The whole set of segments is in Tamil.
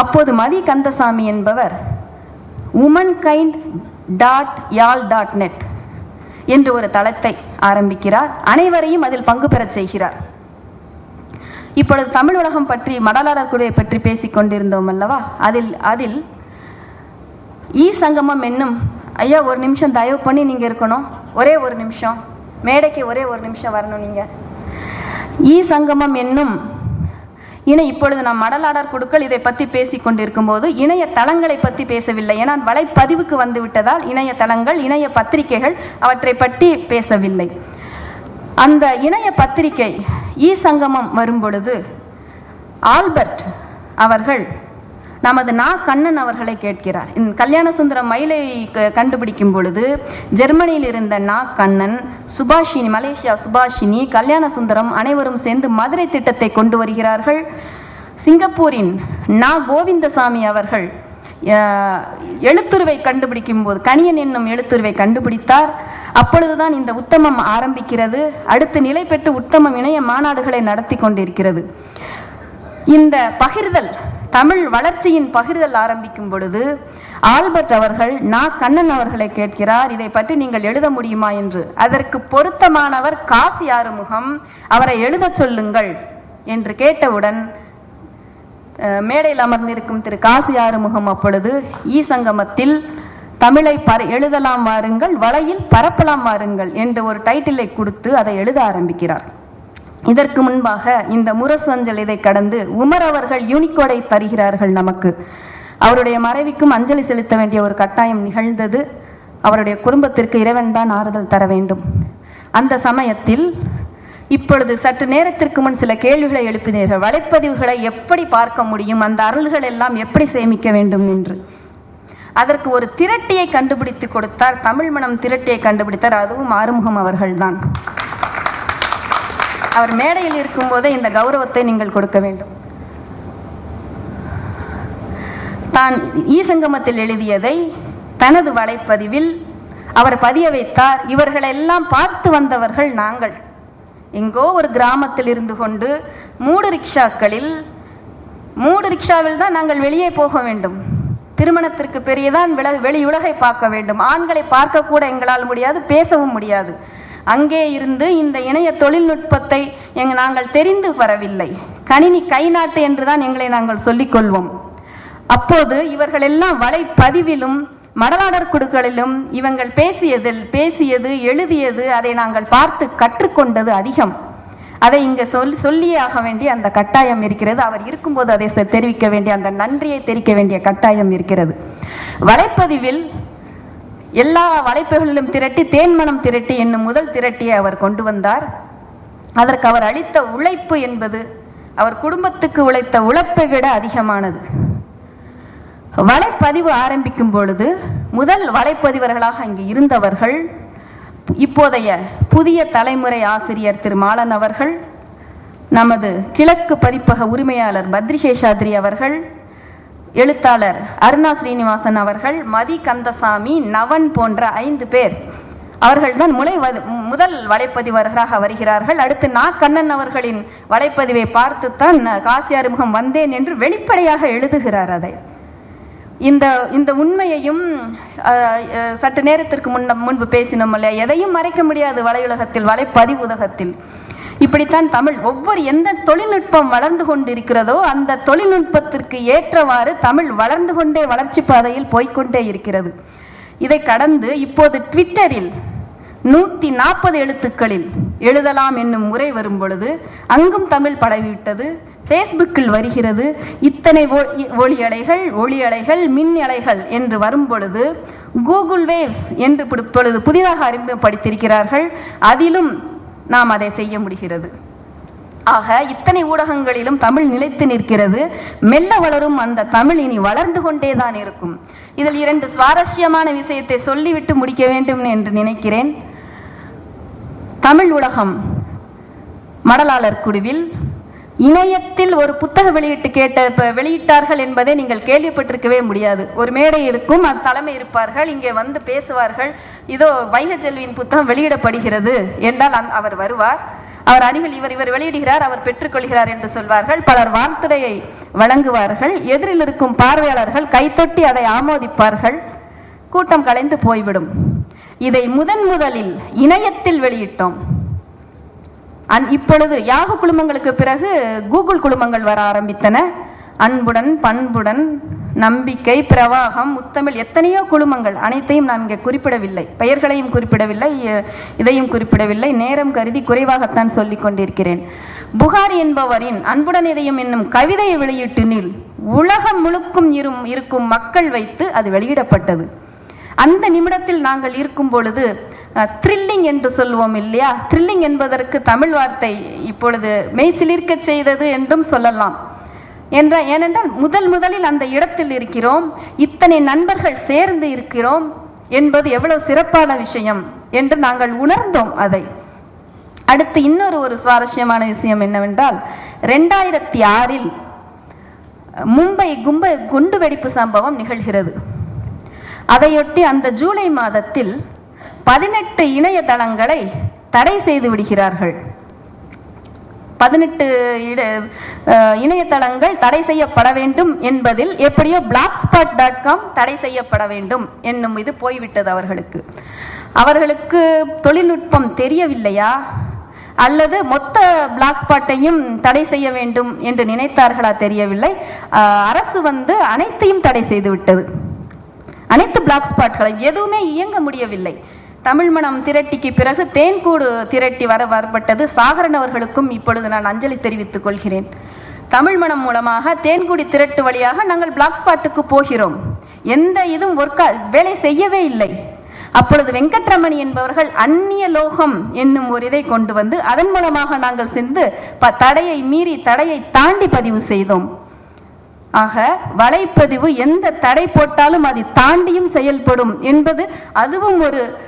அப்போது மதி கந்தசாமி என்பவர் womankind dot Yarl dot net என்று ஒரு தளத்தை ஆரம்பிக்கிறார். அனைவரையும் அதில் பங்கு பெறச் செய்கிறார். இப்பொழுது தமிழ் உலகம் பற்றி மடலாளர் குழுவை பற்றி பேசிக் கொண்டிருந்தோம் அல்லவா? அதில் அதில் ஈ சங்கமம் என்னும் ஐயா ஒரு நிமிஷம் தயவு பண்ணி நீங்கள் இருக்கணும். ஒரே ஒரு நிமிஷம். மேடைக்கு ஒரே ஒரு நிமிஷம் வரணும் நீங்கள் ஈ சங்கமம் என்னும் இணை இப்பொழுது நாம் மடலாடர் குழுக்கள் இதை பற்றி பேசிக் கொண்டிருக்கும் போது இணைய தளங்களை பற்றி பேசவில்லை. ஏன்னா வலைப்பதிவுக்கு வந்து விட்டதால் இணைய தளங்கள் இணைய பத்திரிகைகள் அவற்றை பற்றி பேசவில்லை. அந்த இணைய பத்திரிகை ஈ சங்கமம் வரும் பொழுது ஆல்பர்ட் அவர்கள் நமது நா கண்ணன் அவர்களை கேட்கிறார். இந்த கல்யாண சுந்தரம் மயிலை க- கண்டுபிடிக்கும் பொழுது ஜெர்மனியில் இருந்த நா கண்ணன் சுபாஷினி மலேசியா சுபாஷினி கல்யாண சுந்தரம் அனைவரும் சேர்ந்து மதுரை திட்டத்தை கொண்டு வருகிறார்கள். சிங்கப்பூரின் நா கோவிந்தசாமி அவர்கள் எழுத்துருவை கண்டுபிடிக்கும் போது கணியன் என்னும் எழுத்துருவை கண்டுபிடித்தார். அப்பொழுதுதான் இந்த உத்தமம் ஆரம்பிக்கிறது. அடுத்து நிலை பெற்று உத்தமம் இணைய மாநாடுகளை நடத்தி கொண்டிருக்கிறது. இந்த பகிர்தல் தமிழ் வளர்ச்சியின் பகிர்தல் ஆரம்பிக்கும் பொழுது ஆல்பர்ட் அவர்கள் நா. கண்ணன் அவர்களை கேட்கிறார் இதை பற்றி நீங்கள் எழுத முடியுமா? என்று. அதற்கு பொருத்தமானவர் காசி ஆறுமுகம். அவரை எழுதச் சொல்லுங்கள் என்று கேட்டவுடன் மேடையில் அமர்ந்திருக்கும் திரு. காசி ஆறுமுகம் அப்பொழுது ஈ சங்கமத்தில் தமிழை பர எழுதலாம் வாருங்கள் வலையில் பரப்பலாம் வாருங்கள் என்ற ஒரு டைட்டிலை கொடுத்து அதை எழுத ஆரம்பிக்கிறார். இதற்கு முன்பாக இந்த முரசு அஞ்சல் இதை கடந்து உமர் அவர்கள் யூனிகோடை தருகிறார்கள் நமக்கு. அவருடைய மறைவிக்கும் அஞ்சலி செலுத்த வேண்டிய ஒரு கட்டாயம் நிகழ்ந்தது. அவருடைய குடும்பத்திற்கு இறைவன் தான் ஆறுதல் தர வேண்டும். அந்த சமயத்தில் இப்பொழுது சற்று நேரத்திற்கு முன் சில கேள்விகளை எழுப்பினீர்கள். வலைப்பதிவுகளை எப்படி பார்க்க முடியும்? அந்த அருள்கள் எல்லாம் எப்படி சேமிக்க வேண்டும் என்று. அதற்கு ஒரு திரட்டியை கண்டுபிடித்து கொடுத்தார். தமிழ் மனம் திரட்டியை கண்டுபிடித்தார். அதுவும் ஆறுமுகம் அவர்கள்தான். அவர் மேடையில் இருக்கும்போதே இந்த கௌரவத்தை நீங்கள் கொடுக்க வேண்டும். தான் ஈசங்கமத்தில் எழுதியதை தனது வலைப்பதிவில் அவர் பதிய வைத்தார். இவர்களெல்லாம் பார்த்து வந்தவர்கள் நாங்கள். எங்கோ ஒரு கிராமத்தில் இருந்து கொண்டு மூடு ரிக்ஷாக்களில் மூடு ரிக்ஷாவில் தான் நாங்கள் வெளியே போக வேண்டும். திருமணத்திற்கு பெரியதான் வில- வெளி உலகை பார்க்க வேண்டும். ஆண்களை பார்க்க கூட எங்களால் முடியாது பேசவும் முடியாது. அங்கே இருந்து இந்த இணைய தொழில்நுட்பத்தை எங் நாங்கள் தெரிந்து வரவில்லை. கணினி கை நாட்டு என்றுதான் எங்களை நாங்கள் சொல்லிக் கொள்வோம் அப்போது இவர்கள் எல்லாம் வலைப்பதிவிலும் மடலாடர் குழுக்களிலும் இவங்கள் பேசியதில் பேசியது எழுதியது அதை நாங்கள் பார்த்து கற்றுக்கொண்டது அதிகம். அதை இங்கே சொல் சொல்லியே ஆக வேண்டிய அந்த கட்டாயம் இருக்கிறது. அவர் இருக்கும்போது அதை தெரிவிக்க வேண்டிய அந்த நன்றியை தெரிவிக்க வேண்டிய கட்டாயம் இருக்கிறது. வலைப்பதிவில் எல்லா வலைப்புகளிலும் திரட்டி தேன்மனம் திரட்டி என்னும் முதல் திரட்டியை அவர் கொண்டு வந்தார். அதற்கு அவர் அளித்த உழைப்பு என்பது அவர் குடும்பத்துக்கு உழைத்த உழைப்பை விட அதிகமானது. வலைப்பதிவு ஆரம்பிக்கும் பொழுது முதல் வலைப்பதிவர்களாக அங்கு இருந்தவர்கள் இப்போதைய புதிய தலைமுறை ஆசிரியர் திரு. மாலன் அவர்கள் நமது கிழக்கு பதிப்பக உரிமையாளர் பத்ரிசேஷாத்ரி அவர்கள் எழுத்தாளர் அருணா ஸ்ரீனிவாசன் அவர்கள் மதி கந்தசாமி நவன் போன்ற ஐந்து பேர். அவர்கள்தான் முளை முதல் வலைப்பதிவர்களாக வருகிறார்கள். அடுத்து நா. கண்ணன் அவர்களின் வலைப்பதிவை பார்த்துத்தான் காசி அறிமுகம் வந்தேன் என்று வெளிப்படையாக எழுதுகிறார் அதை. இந்த இந்த உண்மையையும் சற்று நேரத்திற்கு முன்ன முன்பு பேசினோம் இல்லையா? எதையும் மறைக்க முடியாது வலையுலகத்தில் வலைப்பதிவுலகத்தில். இப்படித்தான் தமிழ் ஒவ்வொரு எந்த தொழில்நுட்பம் வளர்ந்து கொண்டிருக்கிறதோ அந்த தொழில்நுட்பத்திற்கு ஏற்றவாறு தமிழ் வளர்ந்து கொண்டே வளர்ச்சி பாதையில் போய்கொண்டே இருக்கிறது. இதை கடந்து இப்போது ட்விட்டரில் நூத்தி நாற்பது எழுத்துக்களில் எழுதலாம் என்னும் முறை வரும் பொழுது அங்கும் தமிழ் பழகிவிட்டது ஃபேஸ்புக்கில் வருகிறது இத்தனை ஒளி அலைகள் ஒளி அலைகள் மின் அலைகள் என்று வரும் பொழுது கூகுள் வேவ்ஸ் என்று பொழுது இப்பொழுது புதிதாக அறிமுகப்படுத்தியிருக்கிறார்கள். அதிலும் நாம் அதை செய்ய முடிகிறது. ஆக இத்தனை ஊடகங்களிலும் தமிழ் நிலைத்து நிற்கிறது. மெல்ல வளரும் அந்த தமிழ் இனி வளர்ந்து கொண்டேதான் இருக்கும். இதில் இரண்டு சுவாரஸ்யமான விஷயத்தை சொல்லிவிட்டு முடிக்க வேண்டும் என்று நினைக்கிறேன். தமிழ் உலகம் மடலாளர் குழுவில் இணையத்தில் ஒரு புத்தக வெளியிட்டு கேட்ட இப்போ வெளியிட்டார்கள் என்பதை நீங்கள் கேள்விப்பட்டிருக்கவே முடியாது. ஒரு மேடை இருக்கும் அது தலைமை இருப்பார்கள் இங்கே வந்து பேசுவார்கள். இதோ வைக செல்வியின் புத்தகம் வெளியிடப்படுகிறது என்றால் அந் அவர் வருவார். அவர் அருகில் இவர் இவர் வெளியிடுகிறார் அவர் பெற்றுக்கொள்கிறார் என்று சொல்வார்கள். பலர் வாழ்த்துடையை வழங்குவார்கள். எதிரில் இருக்கும் பார்வையாளர்கள் கைத்தொட்டி அதை ஆமோதிப்பார்கள். கூட்டம் கலைந்து போய்விடும். இதை முதன் முதலில் இணையத்தில் வெளியிட்டோம். அன் இப்பொழுது யாக குழுமங்களுக்கு பிறகு கூகுள் குழுமங்கள் வர ஆரம்பித்தன. அன்புடன் பண்புடன் நம்பிக்கை பிரவாகம் முத்தமிழ் எத்தனையோ குழுமங்கள் அனைத்தையும் நான் இங்கே குறிப்பிடவில்லை. பெயர்களையும் குறிப்பிடவில்லை இதையும் குறிப்பிடவில்லை. நேரம் கருதி குறைவாகத்தான் சொல்லிக் கொண்டிருக்கிறேன். புகாரி என்பவரின் அன்புடன் இதயம் என்னும் கவிதையை வெளியிட்டு நில். உலகம் முழுக்கும் இரும் இருக்கும் மக்கள் வைத்து அது வெளியிடப்பட்டது. அந்த நிமிடத்தில் நாங்கள் இருக்கும் பொழுது த்ரில்லிங் என்று சொல்லுவோம் இல்லையா? த்ரில்லிங் என்பதற்கு தமிழ் வார்த்தை இப்பொழுது மெய்சிலிருக்கச் செய்தது என்றும் சொல்லலாம். என்ற ஏனென்றால் முதல் முதலில் அந்த இடத்தில் இருக்கிறோம் இத்தனை நண்பர்கள் சேர்ந்து இருக்கிறோம் என்பது எவ்வளவு சிறப்பான விஷயம் என்று நாங்கள் உணர்ந்தோம் அதை. அடுத்து இன்னொரு ஒரு சுவாரஸ்யமான விஷயம் என்னவென்றால் ரெண்டாயிரத்தி ஆறில் மும்பை கும்ப குண்டு வெடிப்பு சம்பவம் நிகழ்கிறது. அதையொட்டி அந்த ஜூலை மாதத்தில் பதினெட்டு இணையதளங்களை தடை செய்து விடுகிறார்கள். பதினெட்டு இட இணையதளங்கள் தடை செய்யப்பட வேண்டும் என்பதில் எப்படியோ பிளாக் ஸ்பாட் டாட் காம் தடை செய்யப்பட வேண்டும் என்னும் இது போய்விட்டது அவர்களுக்கு. அவர்களுக்கு தொழில்நுட்பம் தெரியவில்லையா? அல்லது மொத்த பிளாக் ஸ்பாட்டையும் தடை செய்ய வேண்டும் என்று நினைத்தார்களா தெரியவில்லை. அரசு வந்து அனைத்தையும் தடை செய்து விட்டது. அனைத்து பிளாக் ஸ்பாட்களை எதுவுமே இயங்க முடியவில்லை. தமிழ் மணம் திரட்டிக்கு பிறகு தேன்கூடு திரட்டி வர வரப்பட்டது சாகரன் அவர்களுக்கும் இப்பொழுது நான் அஞ்சலி தெரிவித்துக் கொள்கிறேன். தமிழ் மூலமாக தேன்குடி திரட்டு வழியாக நாங்கள் பிளாக் ஸ்பாட்டுக்கு போகிறோம். எந்த இதுவும் ஒர்க்கா வேலை செய்யவே இல்லை. அப்பொழுது வெங்கட்ரமணி என்பவர்கள் அந்நிய லோகம் என்னும் ஒரு இதை கொண்டு வந்து அதன் மூலமாக நாங்கள் சென்று ப- தடையை மீறி தடையை தாண்டி பதிவு செய்தோம். ஆக வலைப்பதிவு எந்த தடை போட்டாலும் அதை தாண்டியும் செயல்படும் என்பது அதுவும் ஒரு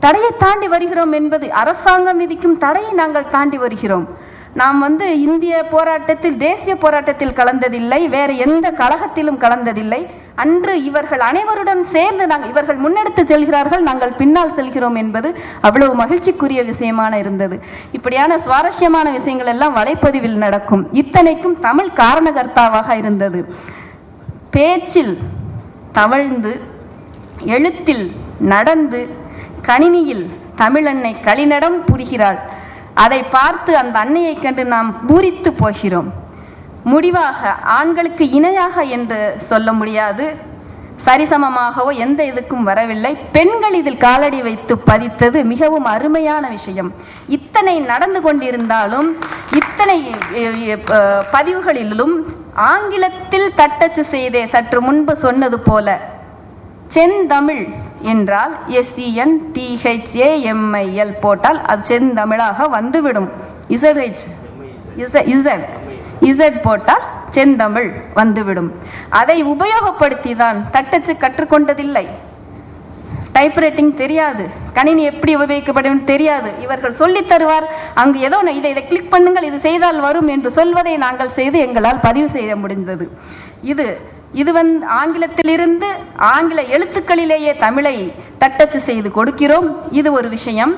தடையை தாண்டி வருகிறோம் என்பது அரசாங்கம் விதிக்கும் தடையை நாங்கள் தாண்டி வருகிறோம். நாம் வந்து இந்திய போராட்டத்தில் தேசிய போராட்டத்தில் கலந்ததில்லை வேறு எந்த கழகத்திலும் கலந்ததில்லை. அன்று இவர்கள் அனைவருடன் சேர்ந்து நாங்கள் இவர்கள் முன்னெடுத்து செல்கிறார்கள் நாங்கள் பின்னால் செல்கிறோம் என்பது அவ்வளவு மகிழ்ச்சிக்குரிய விஷயமான இருந்தது. இப்படியான சுவாரஸ்யமான விஷயங்கள் எல்லாம் வலைப்பதிவில் நடக்கும். இத்தனைக்கும் தமிழ் காரணகர்த்தாவாக இருந்தது. பேச்சில் தவழ்ந்து எழுத்தில் நடந்து கணினியில் தமிழன்னை களிநடம் புரிகிறாள். அதை பார்த்து அந்த அன்னையைக் கண்டு நாம் பூரித்து போகிறோம். முடிவாக ஆண்களுக்கு இணையாக என்று சொல்ல முடியாது. சரிசமமாகவோ எந்த இதுக்கும் வரவில்லை. பெண்கள் இதில் காலடி வைத்து பதித்தது மிகவும் அருமையான விஷயம். இத்தனை நடந்து கொண்டிருந்தாலும் இத்தனை பதிவுகளிலும் ஆங்கிலத்தில் தட்டச்சு செய்தே சற்று முன்பு சொன்னது போல செந்தமிழ் என்றால் எஸ்இஎன் டிஹெச்ஏஎம்ஐஎல் போட்டால் அது செந்தமிழாக வந்துவிடும். இசட்ஹெச் இசட் இசட் போட்டால் செந்தமிழ் வந்துவிடும். அதை உபயோகப்படுத்தி தான் தட்டச்சு கற்றுக்கொண்டதில்லை. டைப்ரைட்டிங் தெரியாது. கணினி எப்படி உபயோகிக்கப்படும் தெரியாது. இவர்கள் சொல்லி தருவார் அங்கு ஏதோ இதை இதை கிளிக் பண்ணுங்கள் இது செய்தால் வரும் என்று சொல்வதை நாங்கள் செய்து எங்களால் பதிவு செய்ய முடிந்தது. இது இது வந்து ஆங்கிலத்திலிருந்து ஆங்கில எழுத்துக்களிலேயே தமிழை தட்டச்சு செய்து கொடுக்கிறோம். இது ஒரு விஷயம்.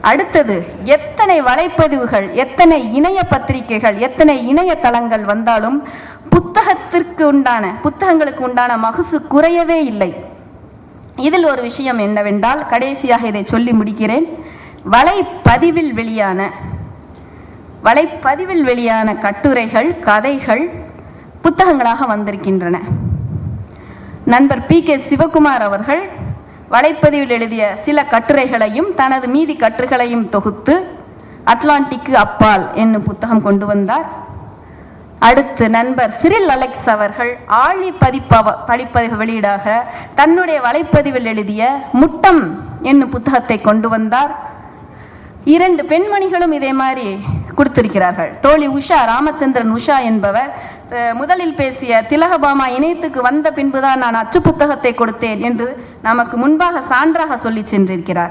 அடுத்தது எத்தனை வலைப்பதிவுகள் எத்தனை இணைய பத்திரிகைகள் எத்தனை இணையதளங்கள் வந்தாலும் புத்தகத்திற்கு உண்டான புத்தகங்களுக்கு உண்டான மகசு குறையவே இல்லை. இதில் ஒரு விஷயம் என்னவென்றால் கடைசியாக இதை சொல்லி முடிக்கிறேன். வலைப்பதிவில் வெளியான வலைப்பதிவில் வெளியான கட்டுரைகள் கதைகள் புத்தகங்களாக வந்திருக்கின்றன. நண்பர் பி கே சிவகுமார் அவர்கள் வலைப்பதிவில் எழுதிய சில கட்டுரைகளையும் தனது மீதி கட்டுரைகளையும் தொகுத்து அட்லாண்டிக்கு அப்பால் என்னும் புத்தகம் கொண்டு வந்தார். அடுத்து நண்பர் சிரில் அலெக்ஸ் அவர்கள் ஆழி பதிப்ப படிப்பதிவு வெளியீடாக தன்னுடைய வலைப்பதிவில் எழுதிய முட்டம் என்னும் புத்தகத்தை கொண்டு வந்தார். இரண்டு பெண்மணிகளும் இதே மாதிரி கொடுத்திருக்கிறார்கள். தோழி உஷா ராமச்சந்திரன் உஷா என்பவர் முதலில் பேசிய திலகபாமா இணையத்துக்கு வந்த பின்புதான் நான் அச்சு புத்தகத்தை கொடுத்தேன் என்று நமக்கு முன்பாக சான்றாக சொல்லி சென்றிருக்கிறார்.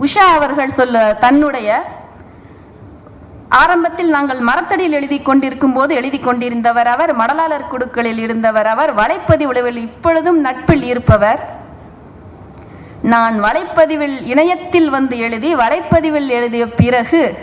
உஷா அவர்கள் சொல்ல தன்னுடைய ஆரம்பத்தில் நாங்கள் மரத்தடியில் எழுதி கொண்டிருக்கும் போது எழுதி கொண்டிருந்தவர் அவர் மடலாளர் குழுக்களில் இருந்தவர் அவர் வலைப்பதிவுளவில் இப்பொழுதும் நட்பில் இருப்பவர். நான் வலைப்பதிவில் இணையத்தில் வந்து எழுதி வலைப்பதிவில் எழுதிய பிறகு